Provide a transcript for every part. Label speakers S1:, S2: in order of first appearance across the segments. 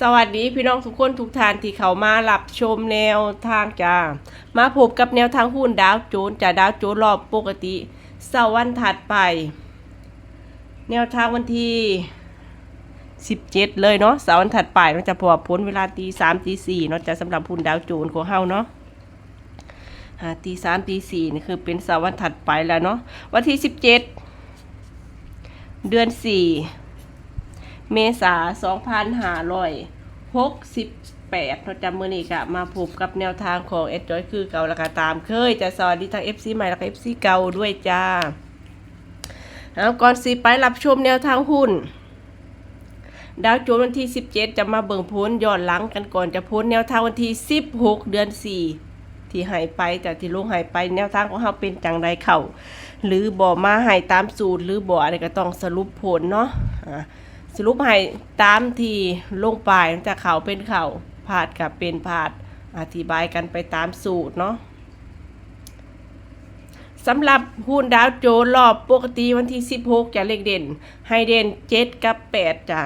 S1: สวัสดีพี่น้องทุกคนทุกท่านที่เขามารับชมแนวทางจ้า มาพบกับแนวทางหุ้นดาวโจนส์จากดาวโจนส์รอบปกติเสาร์วันถัดไป แนวทางวันที่ 17 เลยเนาะเสาร์วันถัดไปเนาะจะพอพ้นเวลาตีสามตีสี่เนาะจะสำหรับหุ้นดาวโจนส์ของเฮาเนาะตีสามตีสี่นี่คือเป็นเสาร์วันถัดไปแล้วเนาะวันที่ 17 เดือนสี่ เมษา2568เราจำมือนี้ค่ะ มาพบกับแนวทางของเอ็ดจอยคือเก่าและก็ตามเคย จะสวัสดีทาง FC ใหม่และก็ FC เก่าด้วยจ้าเอาก่อนสิไปรับชมแนวทางหุ้น ดาวโจนส์วันที่ 17 จะมาเบิ่งพ้นย้อนหลังกันก่อนจะพ้นแนวทางวันที่ 16 เดือน 4ที่หายไปจากที่ลงหายไปแนวทางของเราเป็นจังใดเข่าหรือบ่มาหายตามสูตร หรือบ่อะไรก็ต้องสรุปผลเนาะอ่า สรุปให้ตามที่ลงไปจากเขาเป็นเขาผาดกับเป็นผาดอธิบายกันไปตามสูตรเนาะสำหรับหุ้นดาวโจนรอบปกติวันที่ 16 จะเลขเด่น ให้เด่น 7 กับ 8 จ้ะ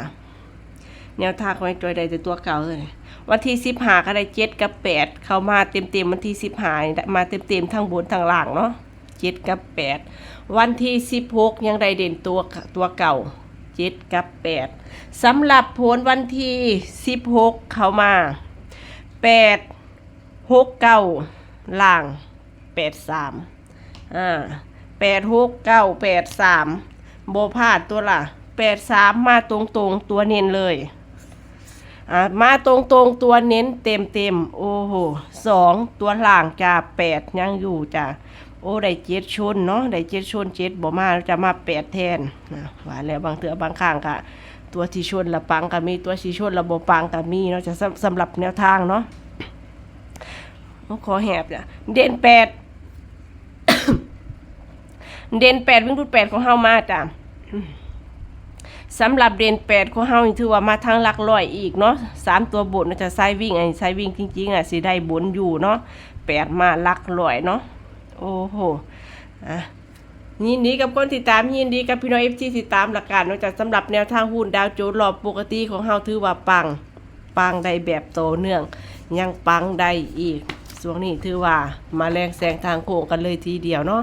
S1: แนวทางของไอ้จอยได้แต่ตัวเก่าเลย วันที่ 15 ก็ได้ 7 กับ 8 เข้ามาเต็มๆวันที่ 15 มาเต็มๆทั้งบนทั้งล่างเนาะ 7 กับ 8 วันที่ 16 ยังได้เด่นตัวตัวเก่า เจ็ดกับแปดสำหรับผลวันที่สิบหกเข้ามาแปดหกเก้าล่างแปดสามอ่าแปดหกเก้าแปดสามโบพาดตัวละแปดสามมาตรงตรงตัวเน้นเลยอ่ามาตรงตรงตัวเน้นเต็มเต็มโอ้โหสองตัวล่างจะแปดยังอยู่จ้ะ โอ้ได้เจ็ดชนเนาะได้เจ็ดชนเจ็ดบ่มาจะมาแปดแทนนะว่าแล้วบางเถือบางข้างค่ะตัวที่ชนละปังก็มีตัวที่ชนละบ่ปังก็มีเนาะจะสำสำหรับแนวทางเนาะโอ้ขอแหบจ้ะเด่นแปดเด่นแปดวิ่งรูดแปดของเฮามาจ้ะสำหรับเด่นแปดของเฮานี่ถือว่ามาทางหลักร้อยอีกเนาะสามตัวบนน่าจะไซวิ่งไอ้ไซวิ่งจริงๆอะสิได้บนอยู่เนาะแปดมาหลักร้อยเนาะ โอ้โหอะยินดีกับคนติดตามยินดีกับพี่น้องเอฟซีติดตามหลักการนอกจากสำหรับแนวทางหุ้นดาวโจนส์รอบปกติของเฮาถือว่าปัง ปังได้แบบโตเนื่อง ยังปังได้อีกช่วงนี้ถือว่ามาแรงแซงทางโค้งกันเลยทีเดียวเนาะ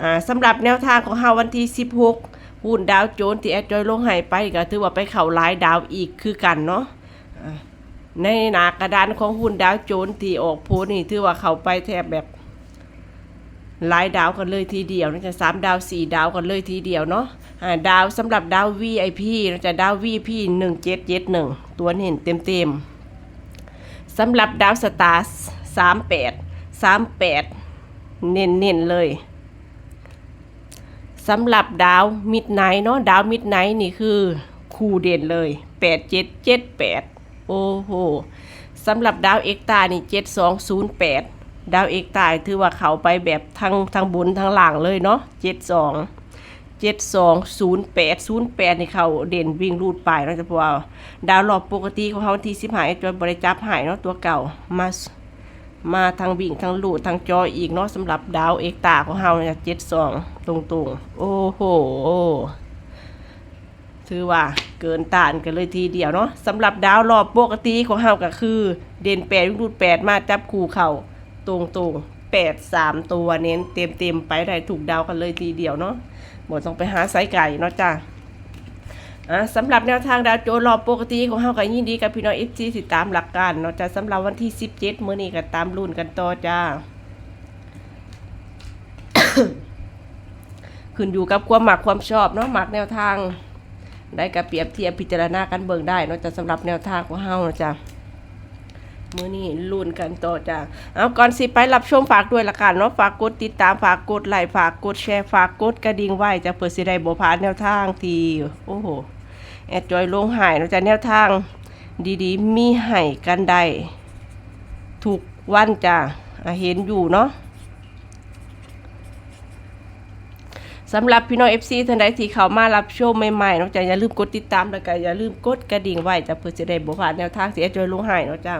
S1: อ่าสำหรับแนวทางของเฮาวันที่ 16 หุ้นดาวโจนส์ที่แอดจอยลงให้ไปก็ถือว่าไปเข่าหลายดาวอีกคือกันเนาะในหนากระดานของหุ้นดาวโจนส์ที่ออกโพสนี่ถือว่าเข้าไปแทบแบบ หลายดาวกันเลยทีเดียวนะจะสามดาวสี่ดาวกันเลยทีเดียวเนาะดาวสำหรับดาว VIP นะจะดาว VIP หนึ่งเจ็ดเจ็ดหนึ่งตัวเห็นเต็มเต็มๆสำหรับดาวสตาร์สามแปดสามแปดเน้นเน้นๆเลยสำหรับดาวมิดไนท์เนาะดาวมิดไนท์นี่คือคู่เด่นเลยแปดเจ็ดเจ็ดแปดโอ้โหสำหรับดาวเอ็กตานี่เจ็ดสองศูนย์แปด ดาวเอกตายถือว่าเขาไปแบบทั้งทั้งบนทั้งล่างเลยเนาะเจ็ดสองเจ็ดสองศูนย์แปดศูนย์แปดในเขาเด่นวิ่งรูดไปเนาะจะพว่าดาวรอบปกติของเขาที่สิบหายจนบริจับหายเนาะตัวเก่ามามาทางวิ่งทางลูดทางจออีกเนาะสำหรับดาวเอกตาของเขาเนี่ยเจ็ดสองตรงๆ โอ้โหถือว่าเกินต้านกันเลยทีเดียวเนาะสำหรับดาวรอบปกติของเฮาก็คือ เด่นแปดวิ่งรูดแปดมาจับคู่เข่า ตรงตรงแปดสามตัวเน้นเต็มเต็มๆไปได้ถูกดาวกันเลยทีเดียวเนาะหมดต้องไปหาไซไก่เนาะจ้าอะสำหรับแนวทางดาวโจนรอบปกติของเฮาก็ยินดีกับพี่น้องเอฟซีติดตามหลักการเนาะจ้าสำหรับวันที่สิบเจ็ดมื้อนี้ก็ตามรุ่นกันต่อจ้าขึ้นอยู่กับความหมักความชอบเนาะหมักแนวทางได้กับเปรียบเทียบพิจารณากันเบิ่งได้เนาะจ้ะสำหรับแนวทางของเฮาเนาะจ้ะ มื้อนี้ลุ้นกันต่อจ้ะเอาก่อนสิไปรับชมฝากด้วยละกันเนาะฝากกดติดตามฝากกดไลค์ฝากกดแชร์ฝากกดกระดิ่งไว้จะเพื่อสิได้บ่พลาดแนวทางทีโอ้โหแอดจอยลงหายเนาจะแนวทางดีๆ มีให้กันได้ทุกวันจ้ะอะเห็นอยู่เนาะสำหรับพี่น้อง FC ท่านใดที่เขามารับชมใหม่ๆเนาะจ้ะอย่าลืมกดติดตามแล้วก็อย่าลืมกดกระดิ่งไว้จะเพื่อสิได้บ่พลาดแนวทางที่แอดจอยลงหายเนาะจ้ะ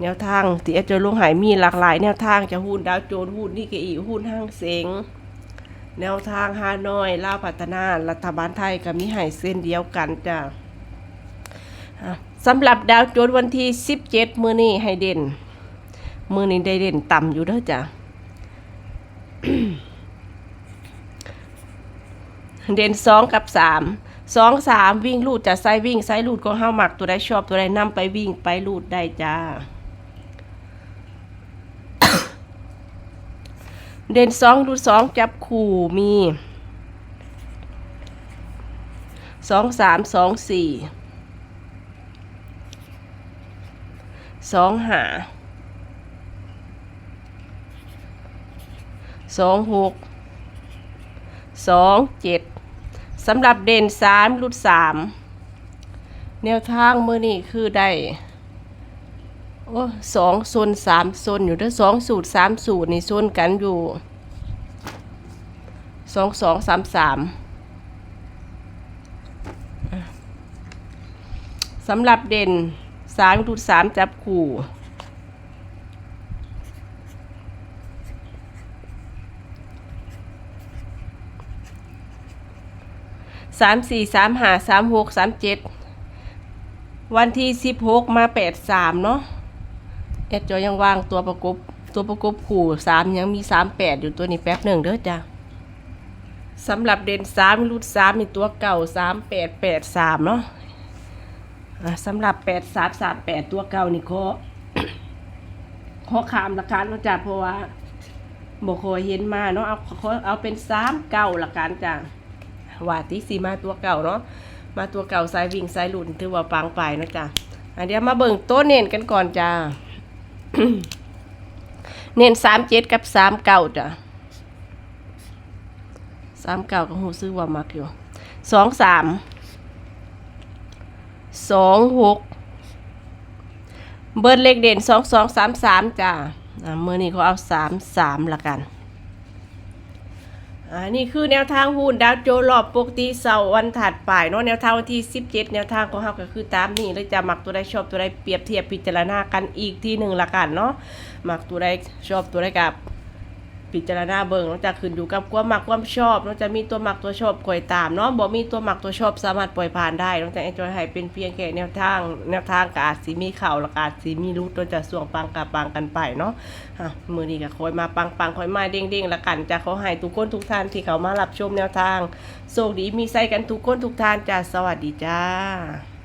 S1: แนวทางที่แอดเจอลงหายมีหลากหลาย แนวทางจะหุ้นดาวโจนหุ้นนี่ก็อีหุ้นห้างเสงแนวทางฮานอยลาวพัฒนา รัฐบาลไทยก็มีใหายเส้นเดียวกันจ้ะสำหรับดาวโจนวันที่ 17 มือนี้ให้เด่น มือนี้ได้เด่นต่ำอยู่เด้อจ้ะเด่นสองกับสามสองสามวิ่งลูดจะไซวิ่งไซลูดก็ห้าหมักตัวใดชอบตัวใดนำไปวิ่งไปลูดได้จ้า เด่นสองลูดสองจับคู่มีสองสามสองสี่สองหาสองหกสองเจ็ดสำหรับเด่นสามรุดสามแนวทางมือนี่คือได้ โอ้สองโซนสามโซนอยู่เด้อสองสูตรสามสูตรนี่โซนกันอยู่สองสองสามสามสำหรับเด่นสามรุดสามจับคู่สามสี่สามห้าสามหกสามเจ็ดวันที่สิบหกมาแปดสามเนาะ แอดจอยยังวางตัวประกบตัวประกบขู่สามยังมีสามแปดอยู่ตัวนี้แป๊บหนึ่งเด้อจ้ะสำหรับเด่นสามรูดสามมีตัวเก่าสามแปดแปดสามเนาะสำหรับแปดสามสามแปดตัวเก่านี่ขอขอขามละกันเนาะจ้ะเพราะว่าบกเคยเห็นมาเนาะเอาขอเอาเป็นสามเก่าละกันจ้ะว่าติสีมาตัวเก่าเนาะมาตัวเก่าสายวิ่งสายหลุนถือว่าปังไปนะจ้ะอันเดี๋ยวมาเบิ่งโต๊ะเน้นกันก่อนจ้า เน้นสามเจ็ดกับสามเก้าจ้ะสามเก้าก็หูซื้อว่ามักอยู่สองสามสองหกเบิร์ดเลขเด่นสองสองสามสามจ้ะเมื่อนี้เขาเอาสามสามละกัน อ่านี่คือแนวทางหุ้นดาวโจรอบปกติเสาร์วันถัดไปเนาะแนวทางวันที่ 17 แนวทางของเฮาก็คือตามนี้เล้วจะหมักตัวใดชอบตัวใดเปรียบเทียบพิจารณากันอีกทีหนึ่งละกันเนาะหมักตัวใดชอบตัวใดกับ พิจารณาเบิ่งนาะจะขึ้นอยู่กับความมักความชอบนาะจะมีตัวมักตัวชอบคอยตามเนาะบ่มีตัวมักตัวชอบสามารถปล่อยผ่านได้นาะจะเอ็นจอยให้เป็นเพียงแค่แนวทางแนวทางกอาจสิมีเข่าละกาจสิมีรูดตัวจะส่วงปังกะปังกันไปเนาะอะมือนี้ก็คอยมาปังปังคอยมาเด้งเด้งละกันจะขอให้ทุกคนทุกท่านที่เขามารับชมแนวทางโชคดีมีไส้กันทุกคนทุกท่านจ้าสวัสดีจ้า